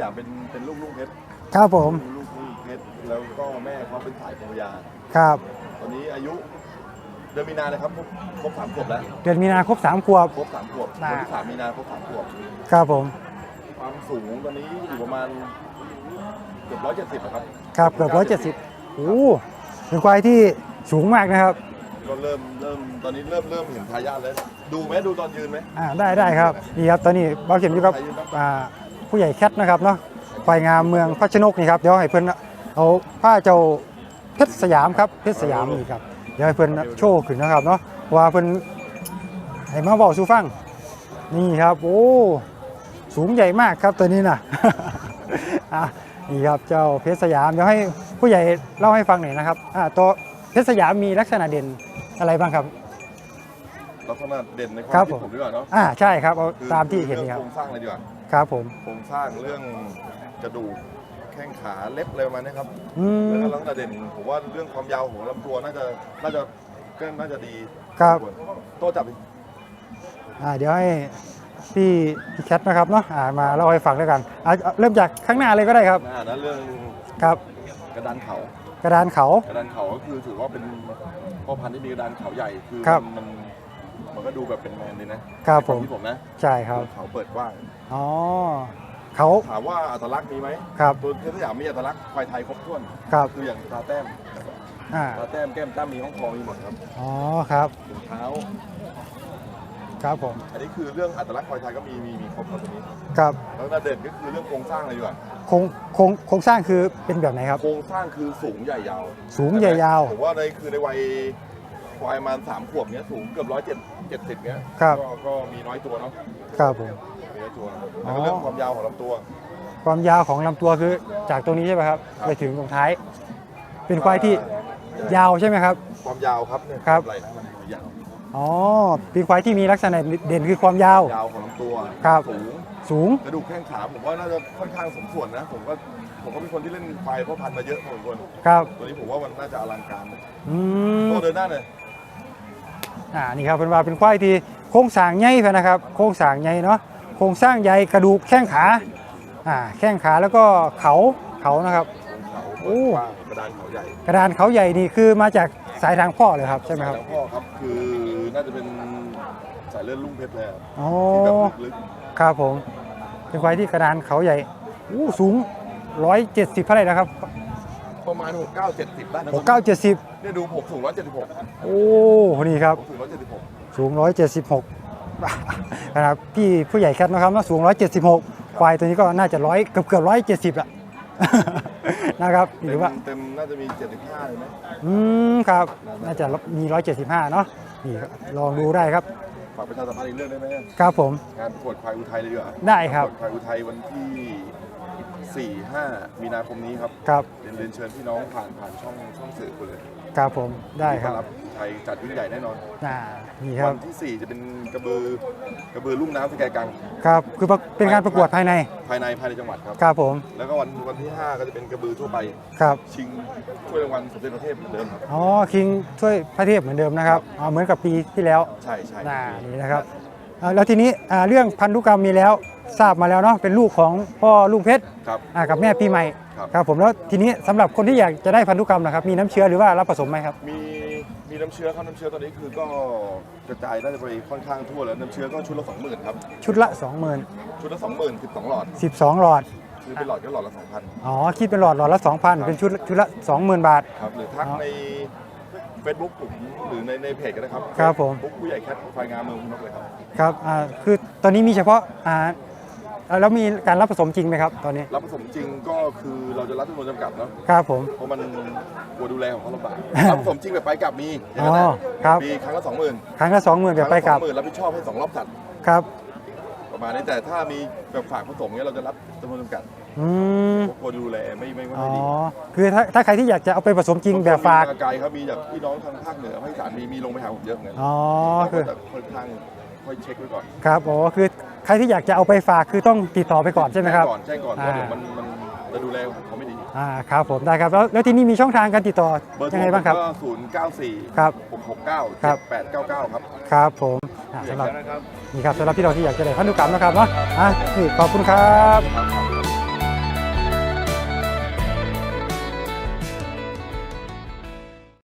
ยามเป็นเป็นลูกลุงเพชรครับผมลูกลุงเพชรแล้วก็แม่เขาเป็นสายพญาครับ ตอนนี้อายุเดือนมีนานะครับครบครบสามขวบแล้วเดือนมีนาครบสามขวบครบสามขวบน่ะวันที่สามมีนาครบสามขวบครับผม ความสูงตอนนี้อยู่ประมาณเกือบร้อยเจ็ดสิบครับครับเกือบร้อยเจ็ดสิบโอ้เป็นควายที่สูงมากนะครับก็เริ่มเริ่มตอนนี้เริ่มเริ่มเห็นทายาทแล้วดูไหมดูตอนยืนไหมอ่าได้ได้ครับนี่ครับตอนนี้เบาเข็มอยู่กับอ่า ผู้ใหญ่แคทนะครับเนาะควายงามเมืองพัชนกนี่ครับเดี๋ยวให้เพื่อนเอาผ้าเจ้าเพชรสยามครับเพชรสยามนี่ครับเดี๋ยวให้เพื่อนโชว์ขึ้นนะครับเนาะว่าเพื่อนให้มาบอกสูฟังนี่ครับโอ้สูงใหญ่มากครับตัวนี้นะอะนี่ครับเจ้าเพชรสยามเดี๋ยวให้ผู้ใหญ่เล่าให้ฟังหน่อยนะครับอ่าตัวเพชรสยามมีลักษณะเด่นอะไรบ้างครับ ลักษณะเด่นในควาครัมบคิดผมดีกว่าเนาะอ่าใช่ครับเอาคือตามที่เห็นรื่องนี่ครัโคบรงสร้างเลยดีกว่าครับผมโครงสร้างเรื่องกระดูกแข้งขาเล็บอะไรประมาณนี้ครับอืแล้วมก็ลักษณะเด่นผมว่าเรื่องความยาวของลำตัวน่าจะน่าจะก็น่าจะดีครับโต้จับอ่าเดี๋ยวให้พี่พี่แคทนะครับเนาะอ่ามาเล่าให้ฟังด้วยกันอ่าเริ่มจากข้างหน้าเลยก็ได้ครับหน้านะเรื่องครับ กระดานเขา กระดานเขา กระดานเขาก็คือถือว่าเป็นพ่อพันธุ์ที่มีกระดานเขาใหญ่คือครับ มันมัน ก็ดูแบบเป็นแมนดีนะครับผม ที่ผมนะใช่ครับ เขาเปิดกว้าง อ๋อเขาถามว่าอัตลักษณ์มีไหมครับตัวเทพสยามมีอัตลักษณ์ควายไทยครบถ้วนครับคืออย่างตาแต้มอ่าตาแต้มแก้มตั้มมีห้องคอมีหมดครับอ๋อครับถุงเท้าครับผม อันนี้คือเรื่องอัตลักษณ์ควายไทยก็มีมีมีครบครับตรงนี้ครับแล้วก็เด่นก็คือเรื่องโครงสร้างอะไรดีกว่าโครงโครงโครงสร้างคือเป็นแบบไหนครับ โครงสร้างคือสูงใหญ่ยาว สูงใหญ่ยาวผมว่าในคือในวัยควายประมาณสามขวบเนี้ยสูงเกือบร้อยเจ็ด เจ็ดสิบเนี้ยครับ ก็ก็มีน้อยตัวเนาะครับผม มีน้อยตัวอ๋แล้วอก็เรื่องความยาวของลำตัว ความยาวของลำตัวคือจากตรงนี้ใช่ไหมครับ ครับ ไปถึงตรงท้าย เป็นควายที่ยาวใช่ไหมครับ ความยาวครับเนี่ยครับไหล่นะมันยาวอ๋อเป็นควายที่มีลักษณะเด่นคือความยาว ยาวของลำตัวครับ สูงสูง กระดูกแข้งขาผมว่าน่าจะค่อนข้างสมส่วนนะ ผมก็ผมก็เป็นคนที่เล่นควายพ่อพันธุ์มาเยอะพอสมควรครับ ตัวนี้ผมว่ามันน่าจะอลังการอืม โตเดินหน้าเลย อ่านี่ครับเป็นว่าเป็นควายที่โครงสร้างใหญ่ไปนะครับ โครงสร้างใหญ่เนาะโครงสร้างใหญ่กระดูกแข้งขาอ่าแข้งขาแล้วก็เขาเขานะครับเขาโอ้กว้างกระดานเขาใหญ่กระดานเขาใหญ่นี่คือมาจากสายทางพ่อเลยครับใช่ไหมครับสายทางพ่อครับคือน่าจะเป็นสายเลือดลุ่งเพชรเลยอะอ๋อที่แบบลึกครับผมเป็นควายที่กระดานเขาใหญ่อู้สูง 170เท่าไหร่นะครับ ๆ ประมาณ 6 9 70ได้นะ69 70เนี่ยดูผมสูง176โอ้นี่ครับ ผมสูง176สูง 176 นะครับพี่ผู้ใหญ่แคทนะครับว่าสูง 176 ควายตัวนี้ก็น่าจะร้อยเกือบเกือบ170ละ นะครับหเต็รือมว่าเต็มน่าจะมี 75เลยไหมอืมครับ น่าจะมี 175 เนาะนี่ครับลองดูได้ครับ ฝากประชาสัมพันธ์อีกเรื่องได้ไหมครับผม งานประกวดควายอุทัยเลยดีกว่าได้ครับ ประกวดควายอุทัยวันที่ 4 5 มีนาคมนี้ครับครับเรียนเรียนเชิญพี่น้องผ่านผ่านช่องช่องสื่อคุณเลยครับผมได้ครับต้อนไทยจัดยิ่งใหญ่แน่นอนอ่านี่ครัวับ นที่ 4 จะเป็นกระบือกระบือลุ่มน้ำสแกกังครับ คือเป็นการประกวดภายใน ภายในภายในจังหวัดครับ ครับผม แล้วก็วันวันที่ 5 ก็จะเป็นกระบือทั่วไป ครับ ชิงถ้วยรางวัลสมเด็จพระเทพเหมือนเดิมครับ อ๋อ คิงช่วยพระเทพเหมือนเดิมนะครับ อ๋อ เหมือนกับปีที่แล้ว ใช่ใช่น่านี่นะครับอ่า แล้วทีนี้อ่าเรื่องพันธุกรรมมีแล้วทราบมาแล้วเนาะเป็นลูกของพ่อลุงเพชรครับอ่ากับแม่ปีใหม่ครับครับผมแล้วทีนี้สำหรับคนที่อยากจะได้พันธุกรรมนะครับมีน้ำเชื้อหรือว่ารับผสมไหมครับมีมีน้ำเชื้อครับน้ำเชื้อตอนนี้คือก็กระจายน่าจะไปค่อนข้างทั่วแล้วน้ำเชื้อก็ชุดละ20,000ครับชุดละ20,000ชุดละ20,000 12หลอด12หลอดคือเป็นหลอดก็หลอดละ2,000อ๋อคิดเป็นหลอดหลอดละ2,000เป็นชุดละชุดละ20,000บาทครับหรือทัก อ๋อใน Facebook ผมหรือในในเพจก็ได้ครับครับผม บุ๊กผู้ใหญ่แคทไฟงามเมืองพุนกเลยครับ ครับอ่าคือตอนนี้มีเฉพาะอ่าอ่าแล้วมีการรับผสมจริงไหมครับตอนนี้ รับผสมจริงก็คือเราจะรับจำนวนจำกัดเนาะ ครับผม เพราะมันกลัวดูแลของเขาลำบาก รับผสมจริงแบบไปกลับมีอย่างอ๋อนั้นครับ มีครั้งละ20,000ครั้งละ20,000เดี๋ยวไปกลับหมื่นรับผิดชอบให้สองรอบสัตว์ครับ ประมาณนี้แต่ถ้ามีแบบฝากผสมเงี้ยเราจะรับจำนวนจำกัด อืมเพราะกลัวดูแลไม่ไม่ไม่อ๋อ ดีคือถ้าถ้าใครที่อยากจะเอาไปผสมจริงแบบฝากมีไกลครับมีจากพี่น้องทางภาคเหนือภาคอีสานมีมีลงไปหาผมเยอะเหมือนกันอ๋อเราคืก็อจะค่อนข้างค่อยเช็คไว้ก่อนครับอ๋อคือใครที่อยากจะเอาไปฝากคือต้องติดต่อไปก่อนใช่ไหมครับ แจ้งก่อนแจ้งก่อนเพอ่าราะเดี๋ยวมันมันจะดูแลเขาไม่ดีอ่าครับผมได้ครับแล้วแล้วที่นี่มีช่องทางการติดต่อเบอร์โทยังรไงบ้างครับ ก็ศูนย์เก้าสี่ครับ หกหกเก้าครัเจ็บดแปดเก้าเก้าครับ ครับผมอ่าผู้ใหญ่สำหรับแคทนะครับนี่ครับสำหรับพี่น้องที่อยากจะได้พันธุกรรมนะครับเนาะอะนี่ขอบคุณครับครับ